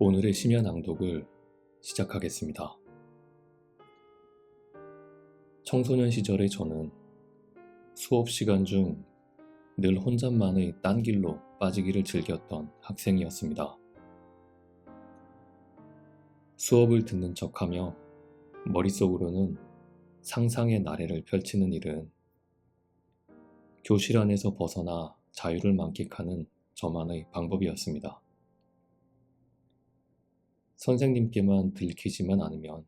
오늘의 심야 낭독을 시작하겠습니다. 청소년 시절의 저는 수업 시간 중 늘 혼잣만의 딴 길로 빠지기를 즐겼던 학생이었습니다. 수업을 듣는 척 하며 머릿속으로는 상상의 나래를 펼치는 일은 교실 안에서 벗어나 자유를 만끽하는 저만의 방법이었습니다. 선생님께만 들키지만 않으면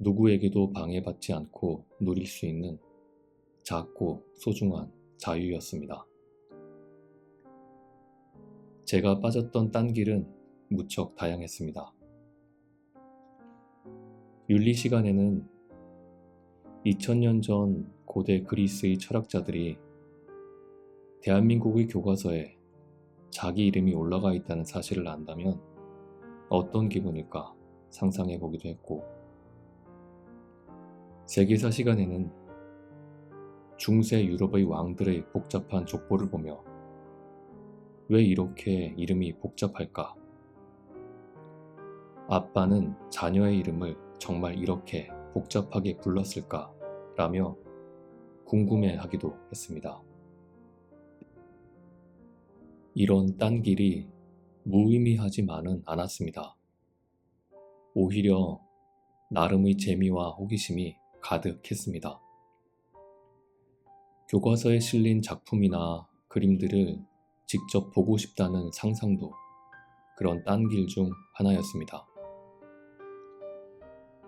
누구에게도 방해받지 않고 누릴 수 있는 작고 소중한 자유였습니다. 제가 빠졌던 딴 길은 무척 다양했습니다. 윤리 시간에는 2000년 전 고대 그리스의 철학자들이 대한민국의 교과서에 자기 이름이 올라가 있다는 사실을 안다면 어떤 기분일까 상상해 보기도 했고, 세계사 시간에는 중세 유럽의 왕들의 복잡한 족보를 보며 왜 이렇게 이름이 복잡할까? 아빠는 자녀의 이름을 정말 이렇게 복잡하게 불렀을까? 라며 궁금해 하기도 했습니다. 이런 딴 길이 무의미하지만은 않았습니다. 오히려 나름의 재미와 호기심이 가득했습니다. 교과서에 실린 작품이나 그림들을 직접 보고 싶다는 상상도 그런 딴 길 중 하나였습니다.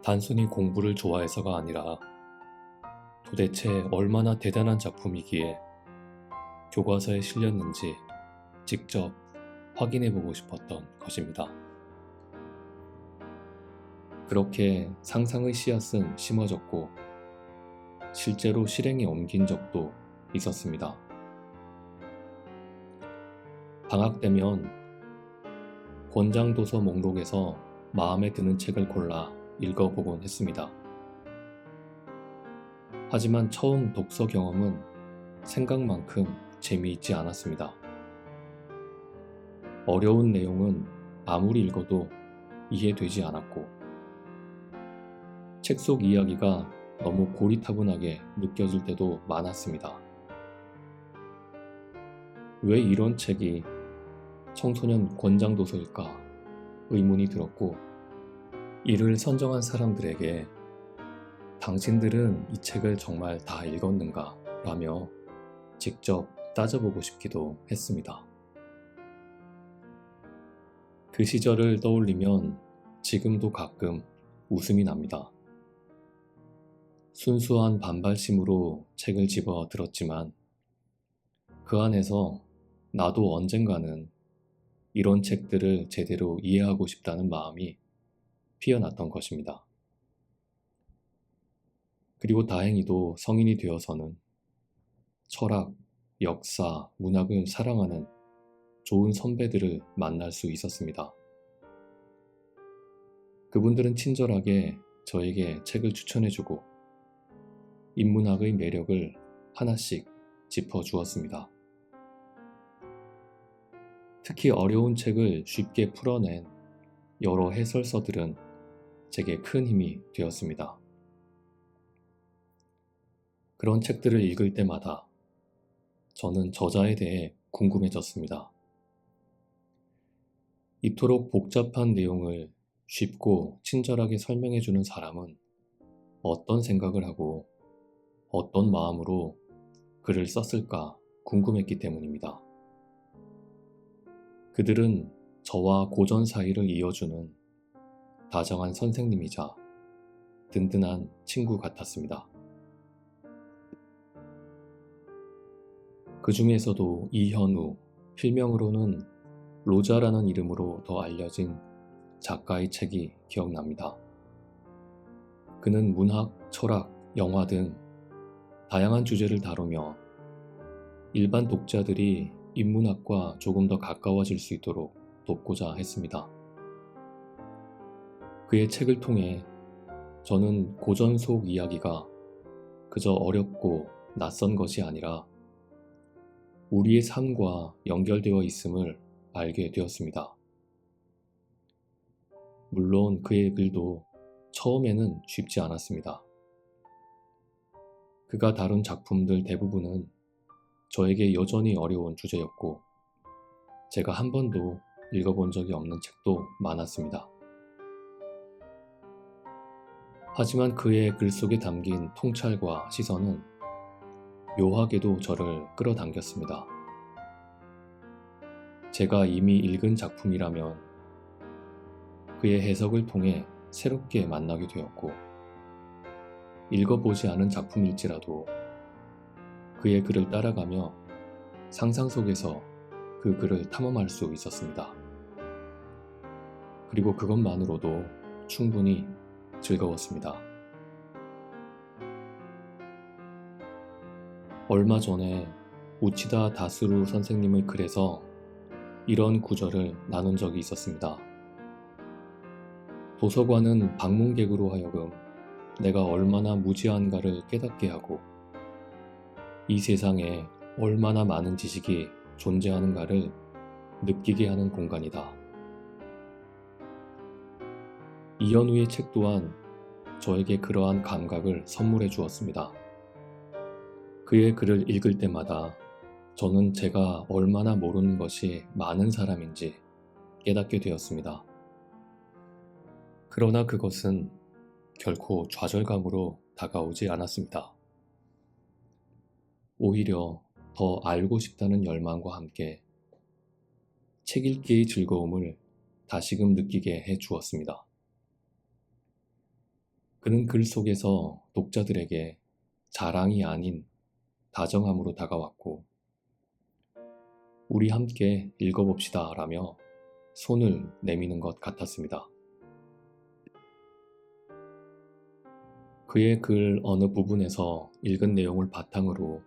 단순히 공부를 좋아해서가 아니라 도대체 얼마나 대단한 작품이기에 교과서에 실렸는지 직접 확인해 보고 싶었던 것입니다. 그렇게 상상의 씨앗은 심어졌고 실제로 실행에 옮긴 적도 있었습니다. 방학 때면 권장도서 목록에서 마음에 드는 책을 골라 읽어보곤 했습니다. 하지만 처음 독서 경험은 생각만큼 재미있지 않았습니다. 어려운 내용은 아무리 읽어도 이해되지 않았고, 책 속 이야기가 너무 고리타분하게 느껴질 때도 많았습니다. 왜 이런 책이 청소년 권장도서일까 의문이 들었고, 이를 선정한 사람들에게 당신들은 이 책을 정말 다 읽었는가? 라며 직접 따져보고 싶기도 했습니다. 그 시절을 떠올리면 지금도 가끔 웃음이 납니다. 순수한 반발심으로 책을 집어 들었지만 그 안에서 나도 언젠가는 이런 책들을 제대로 이해하고 싶다는 마음이 피어났던 것입니다. 그리고 다행히도 성인이 되어서는 철학, 역사, 문학을 사랑하는 좋은 선배들을 만날 수 있었습니다. 그분들은 친절하게 저에게 책을 추천해주고 인문학의 매력을 하나씩 짚어주었습니다. 특히 어려운 책을 쉽게 풀어낸 여러 해설서들은 제게 큰 힘이 되었습니다. 그런 책들을 읽을 때마다 저는 저자에 대해 궁금해졌습니다. 이토록 복잡한 내용을 쉽고 친절하게 설명해 주는 사람은 어떤 생각을 하고 어떤 마음으로 글을 썼을까 궁금했기 때문입니다. 그들은 저와 고전 사이를 이어주는 다정한 선생님이자 든든한 친구 같았습니다. 그 중에서도 이현우, 필명으로는 로자라는 이름으로 더 알려진 작가의 책이 기억납니다. 그는 문학, 철학, 영화 등 다양한 주제를 다루며 일반 독자들이 인문학과 조금 더 가까워질 수 있도록 돕고자 했습니다. 그의 책을 통해 저는 고전 속 이야기가 그저 어렵고 낯선 것이 아니라 우리의 삶과 연결되어 있음을 알게 되었습니다. 물론 그의 글도 처음에는 쉽지 않았습니다. 그가 다룬 작품들 대부분은 저에게 여전히 어려운 주제였고, 제가 한 번도 읽어본 적이 없는 책도 많았습니다. 하지만 그의 글 속에 담긴 통찰과 시선은 묘하게도 저를 끌어당겼습니다. 제가 이미 읽은 작품이라면 그의 해석을 통해 새롭게 만나게 되었고, 읽어보지 않은 작품일지라도 그의 글을 따라가며 상상 속에서 그 글을 탐험할 수 있었습니다. 그리고 그것만으로도 충분히 즐거웠습니다. 얼마 전에 우치다 다스루 선생님의 글에서 이런 구절을 나눈 적이 있었습니다. 도서관은 방문객으로 하여금 내가 얼마나 무지한가를 깨닫게 하고 이 세상에 얼마나 많은 지식이 존재하는가를 느끼게 하는 공간이다. 이현우의 책 또한 저에게 그러한 감각을 선물해 주었습니다. 그의 글을 읽을 때마다 저는 제가 얼마나 모르는 것이 많은 사람인지 깨닫게 되었습니다. 그러나 그것은 결코 좌절감으로 다가오지 않았습니다. 오히려 더 알고 싶다는 열망과 함께 책 읽기의 즐거움을 다시금 느끼게 해 주었습니다. 그는 글 속에서 독자들에게 자랑이 아닌 다정함으로 다가왔고, 우리 함께 읽어봅시다 라며 손을 내미는 것 같았습니다. 그의 글 어느 부분에서 읽은 내용을 바탕으로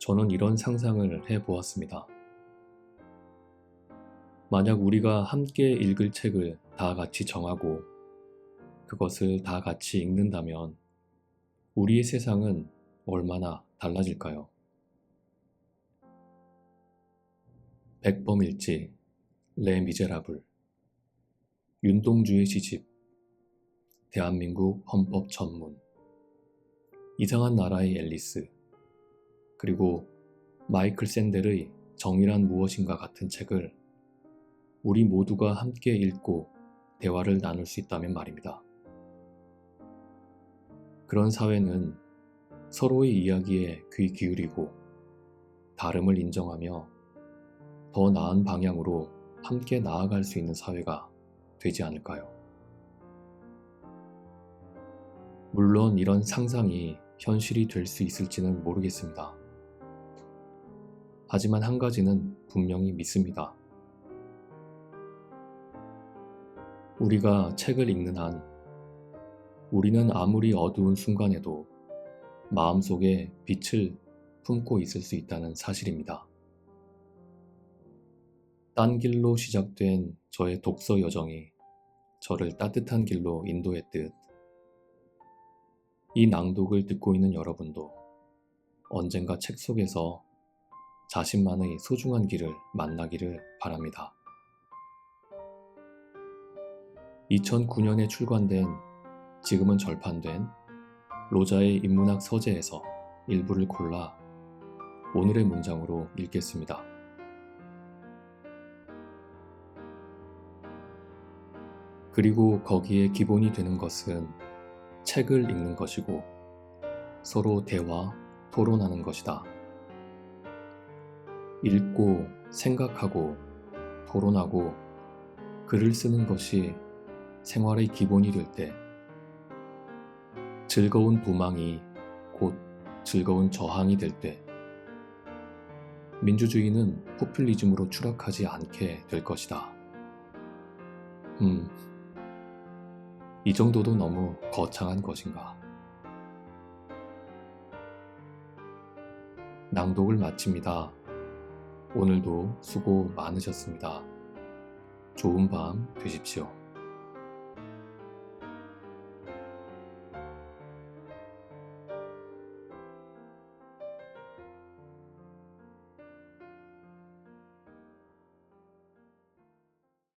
저는 이런 상상을 해 보았습니다. 만약 우리가 함께 읽을 책을 다 같이 정하고 그것을 다 같이 읽는다면 우리의 세상은 얼마나 달라질까요? 백범일지, 레 미제라블, 윤동주의 시집, 대한민국 헌법 전문, 이상한 나라의 앨리스, 그리고 마이클 샌델의 정의란 무엇인가 같은 책을 우리 모두가 함께 읽고 대화를 나눌 수 있다면 말입니다. 그런 사회는 서로의 이야기에 귀 기울이고 다름을 인정하며 더 나은 방향으로 함께 나아갈 수 있는 사회가 되지 않을까요? 물론 이런 상상이 현실이 될 수 있을지는 모르겠습니다. 하지만 한 가지는 분명히 믿습니다. 우리가 책을 읽는 한 우리는 아무리 어두운 순간에도 마음속에 빛을 품고 있을 수 있다는 사실입니다. 딴 길로 시작된 저의 독서 여정이 저를 따뜻한 길로 인도했듯 이 낭독을 듣고 있는 여러분도 언젠가 책 속에서 자신만의 소중한 길을 만나기를 바랍니다. 2009년에 출간된 지금은 절판된 로자의 인문학 서재에서 일부를 골라 오늘의 문장으로 읽겠습니다. 그리고 거기에 기본이 되는 것은 책을 읽는 것이고 서로 대화, 토론하는 것이다. 읽고 생각하고 토론하고 글을 쓰는 것이 생활의 기본이 될 때 즐거운 부망이 곧 즐거운 저항이 될 때 민주주의는 포퓰리즘으로 추락하지 않게 될 것이다. 음, 이 정도도 너무 거창한 것인가. 낭독을 마칩니다. 오늘도 수고 많으셨습니다. 좋은 밤 되십시오.